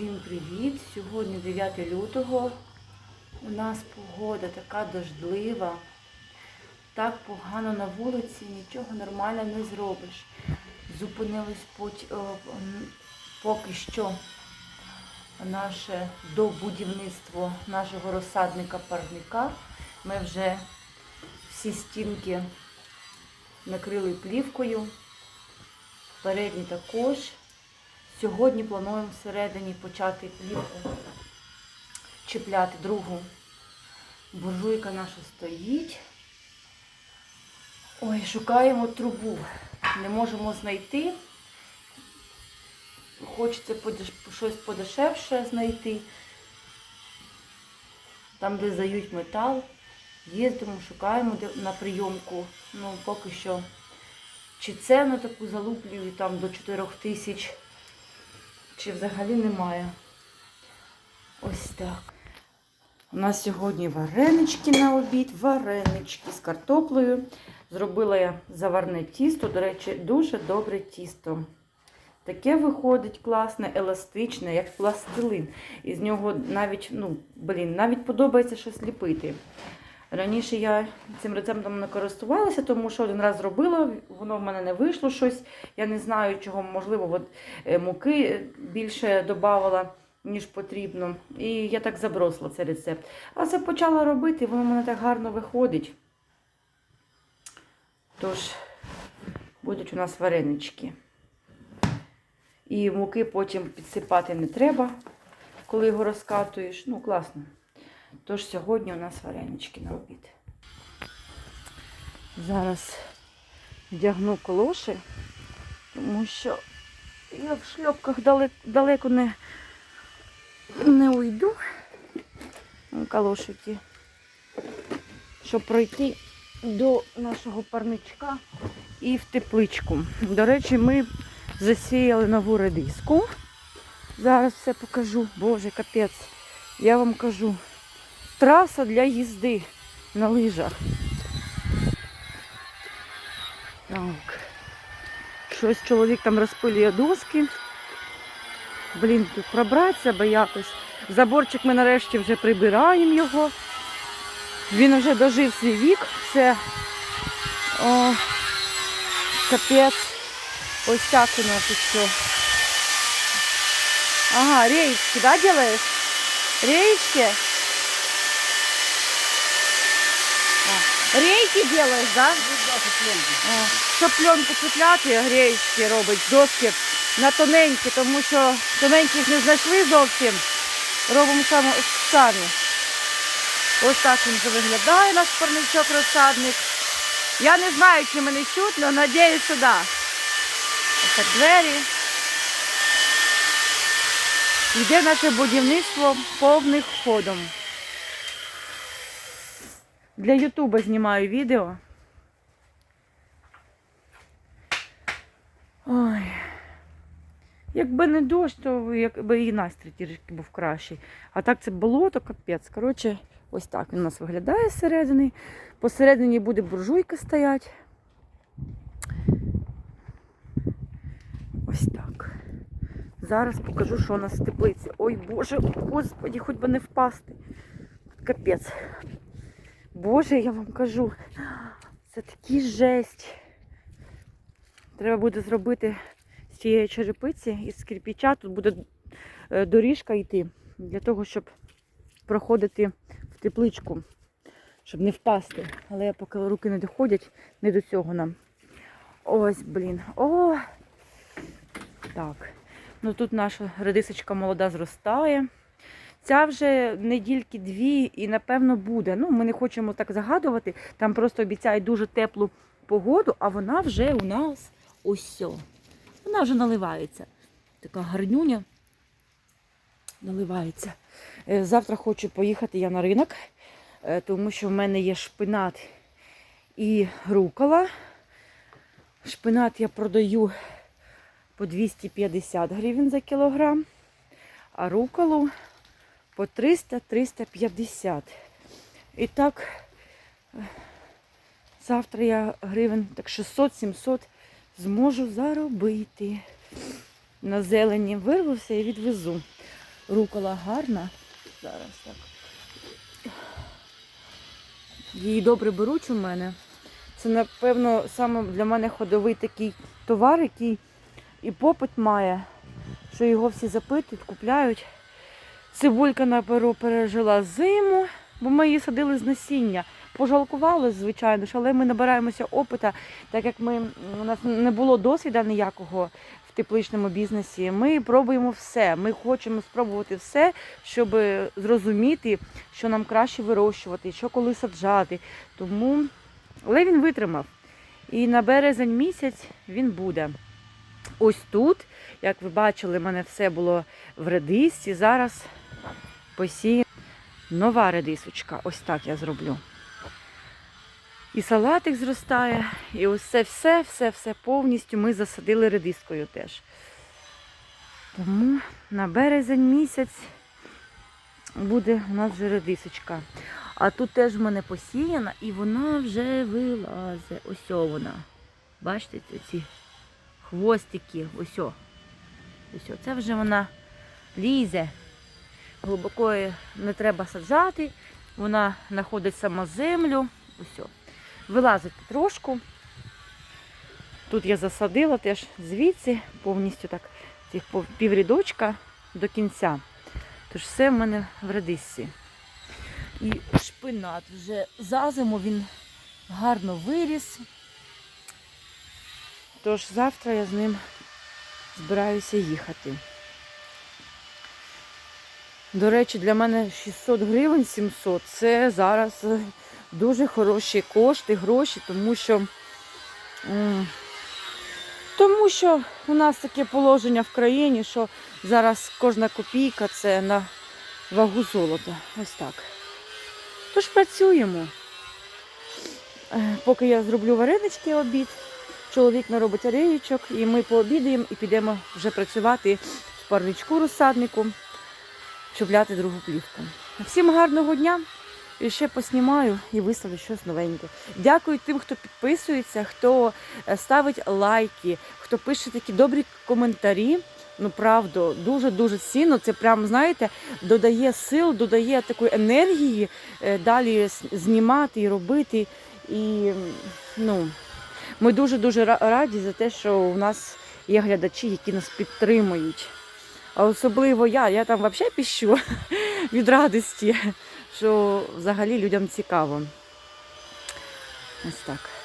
Всім привіт! Сьогодні 9 лютого. У нас погода така дождлива. Так погано на вулиці, нічого нормально не зробиш. Зупинились пот- о, поки що наше добудівництво нашого розсадника парника. Ми вже всі стінки накрили плівкою. Передні також. Сьогодні плануємо всередині почати плівку чіпляти другу. Буржуйка наша стоїть. Ой, шукаємо трубу. Не можемо знайти. Хочеться щось подешевше знайти. Там, де здають метал. Їздимо, шукаємо на прийомку. Ну, поки що. Чи ціну таку залуплюють там до 4 тисяч, чи взагалі немає. Ось так. У нас сьогодні варенички на обід, варенички з картоплею. Зробила я заварне тісто, до речі, дуже добре тісто. Таке виходить класне, еластичне, як пластилин. І з нього навіть, ну, блін, навіть подобається щось ліпити. Раніше я цим рецептом не користувалася, тому що один раз зробила, воно в мене не вийшло щось. Я не знаю, чого, можливо, от, е, муки більше додавала, ніж потрібно. І я так забросила цей рецепт. А це почала робити, воно в мене так гарно виходить. Тож, будуть у нас варенички. І муки потім підсипати не треба, коли його розкатуєш. Ну, класно. Тож сьогодні у нас варенички на обід. Зараз вдягну колоші, тому що я в шльопках далеко, далеко не, не уйду. Калошики. Щоб пройти до нашого парничка і в тепличку. До речі, ми засіяли нову редиску. Зараз все покажу. Боже, капець. Я вам кажу. Траса для їзди на лижах. Так. Щось чоловік там розпилює доски. Блін, тут пробратися би якось. Заборчик ми нарешті вже прибираємо його. Він вже дожив свій вік. Все. О, капець. Ось так у нас все. Ага, реечки, да, делаешь? Реечки? А, Рейки делаешь, да? Щоб пленку цепляти, греєчки робить, доски на тоненькі, тому що тоненьких не знайшли зовсім. Робимо само- самі. Ось так він вже виглядає наш парничок розсадник. Я не знаю, чи мене чутно, але надіюсь, що да. Ось так двері. Йде наше будівництво повним ходом. Для Ютуба знімаю відео. Ой. Якби не дощ, то якби і настрій трішки був кращий. А так це болото, капець. Коротше, ось так він у нас виглядає зсередини. Посередині буде буржуйка стоять. Ось так. Зараз покажу, що у нас в теплиці. Ой Боже, господі, хоч би не впасти. Капець. Боже, я вам кажу, це такий жесть. Треба буде зробити з цієї черепиці із кирпича. Тут буде е, доріжка йти для того, щоб проходити в тепличку, щоб не впасти. Але поки руки не доходять, не до цього нам. Ось, блін. О! Так. Ну тут наша редисочка молода зростає. Ця вже недільки дві і напевно буде. Ну, ми не хочемо так загадувати. Там просто обіцяють дуже теплу погоду, а вона вже у нас ось. Вона вже наливається. Така гарнюня наливається. Е, Завтра хочу поїхати я на ринок, е, тому що в мене є шпинат і рукола. Шпинат я продаю по 250 гривень за кілограм, а руколу по 300-350. І так, завтра я гривень так 600-700 зможу заробити. На зелені вирвуся і відвезу. Рукола гарна. Зараз так. Її добре беруть у мене. Це, напевно, саме для мене ходовий такий товар, який і попит має, що його всі запитують, купляють. Цибулька на перу пережила зиму, бо ми її садили з насіння. Пожалкували, звичайно ж, але ми набираємося опита, так як ми, у нас не було досвіду ніякого в тепличному бізнесі. Ми пробуємо все. Ми хочемо спробувати все, щоб зрозуміти, що нам краще вирощувати, що коли саджати. Тому, але він витримав. І на березень місяць він буде. Ось тут, як ви бачили, в мене все було в редисці. Зараз посіє нова редисочка. Ось так я зроблю. І салатик зростає, і ось це все, все, все повністю ми засадили редискою теж. Тому на березень місяць буде у нас вже редисочка. А тут теж в мене посіяна і вона вже вилазить. Ось вона. Бачите, ці хвостики. Ось. Ось. Це вже вона лізе. Глибоко не треба саджати. Вона знаходить сама землю. Ось. Вилазить потрошку. Тут я засадила теж звідси, повністю так, цих піврядочка до кінця. Тож все в мене в редисці. І шпинат вже за зиму він гарно виріс. Тож завтра я з ним збираюся їхати. До речі, для мене 600 гривень 700 це зараз е, дуже хороші кошти, гроші, тому що, тому що у нас таке положення в країні, що зараз кожна копійка це на вагу золота. Ось так. Тож працюємо. Е, Поки я зроблю варенички обід, чоловік наробить орієчок, і ми пообідаємо і підемо вже працювати в парничку розсаднику, чупляти другу плівку. Всім гарного дня! І ще поснімаю і виставлю щось новеньке. Дякую тим, хто підписується, хто е, ставить лайки, хто пише такі добрі коментарі. Ну, правда, дуже-дуже цінно. Це прям, знаєте, додає сил, додає такої енергії е, далі знімати і робити. І ну, ми дуже-дуже раді за те, що у нас є глядачі, які нас підтримують. А особливо я, я там взагалі піщу від радості, що взагалі людям цікаво. Ось так.